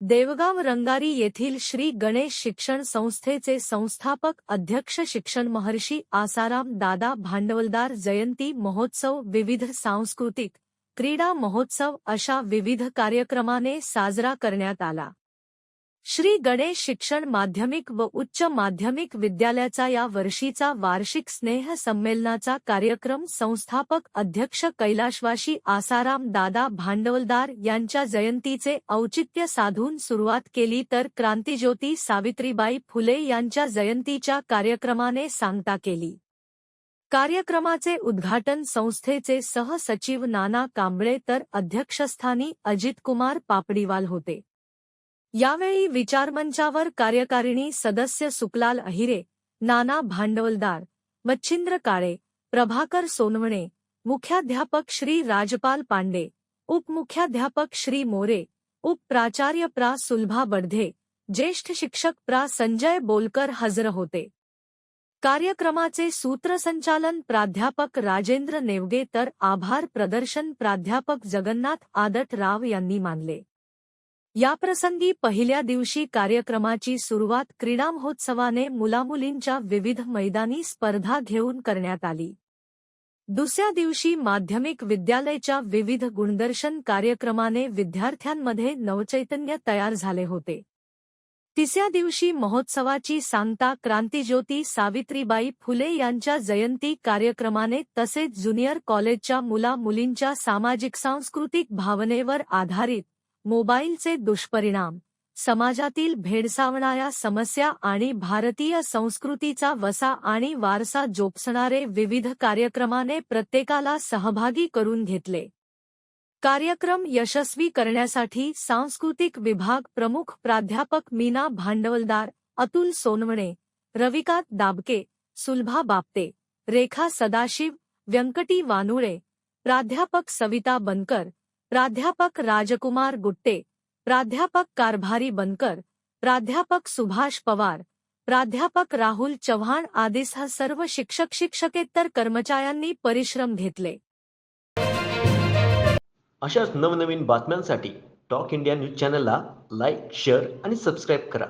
देवगाव रंगारी येथील श्री गणेश शिक्षण संस्थेचे संस्थापक अध्यक्ष शिक्षण महर्षी आसाराम दादा भांडवलदार जयंती महोत्सव विविध सांस्कृतिक क्रीडा महोत्सव अशा विविध कार्यक्रमाने साजरा करण्यात आला. श्री गणेश शिक्षण माध्यमिक व उच्च माध्यमिक विद्यालयाचा या वर्षीचा वार्षिक स्नेह संमेलनाचा कार्यक्रम संस्थापक अध्यक्ष कैलाशवाशी आसाराम दादा भांडवलदार यांच्या जयंतीचे औचित्य साधून सुरुवात केली तर क्रांतिज्योती सावित्रीबाई फुले यांच्या जयंतीच्या कार्यक्रमाने सांगता केली. कार्यक्रमाचे उद्घाटन संस्थेचे सहसचिव नाना कांबळे तर अध्यक्षस्थानी अजितकुमार पापडीवाल होते. यावेळी विचारमंचावर कार्यकारिणी सदस्य सुकलाल अहिरे नाना भांडवलदार मच्छिंद्र काळे प्रभाकर सोनवणे मुख्याध्यापक श्री राजपाल पांडे उपमुख्याध्यापक श्री मोरे उपप्राचार्य प्रा सुलभा बडधे ज्येष्ठ शिक्षक प्रा संजय बोलकर हजर होते. कार्यक्रमाचे सूत्रसंचालन प्राध्यापक राजेंद्र नेवगे तर आभार प्रदर्शन प्राध्यापक जगन्नाथ आदट राव यांनी मानले. याप्रसंगी पहिल्या दिवशी कार्यक्रमाची सुरुवात क्रीडा महोत्सवाने मुलामुलींच्या विविध मैदानी स्पर्धा घेऊन करण्यात आली. दुसऱ्या दिवशी माध्यमिक विद्यालयाच्या विविध गुणदर्शन कार्यक्रमाने विद्यार्थ्यांमध्ये नवचैतन्य तयार झाले होते. तिसऱ्या दिवशी महोत्सवाची सांगता क्रांतिज्योती सावित्रीबाई फुले यांच्या जयंती कार्यक्रमाने तसेच ज्युनियर कॉलेजच्या मुला मुलींच्या सामाजिक सांस्कृतिक भावनेवर आधारित मोबाईलचे दुष्परिणाम. समाजातील भेडसावणाऱ्या समस्या आणि भारतीय संस्कृतीचा वसा आणि वारसा जोपसणारे विविध कार्यक्रमाने प्रत्येकाला सहभागी करून घेतले. कार्यक्रम यशस्वी करण्यासाठी सांस्कृतिक विभाग प्रमुख प्राध्यापक मीना भांडवलदार अतुल सोनवणे रविकांत दाबके सुलभा बापते रेखा सदाशिव व्यंकटी वानुळे प्राध्यापक सविता बनकर प्राध्यापक राजकुमार गुट्टे प्राध्यापक कारभारी बनकर प्राध्यापक सुभाष पवार प्राध्यापक राहुल चव्हाण आदीसह सर्व शिक्षक शिक्षकेतर कर्मचाऱ्यांनी परिश्रम घेतले. अशाच नवनवीन बातम्यांसाठी टॉक इंडिया न्यूज चॅनलला लाईक शेअर आणि सबस्क्राईब करा.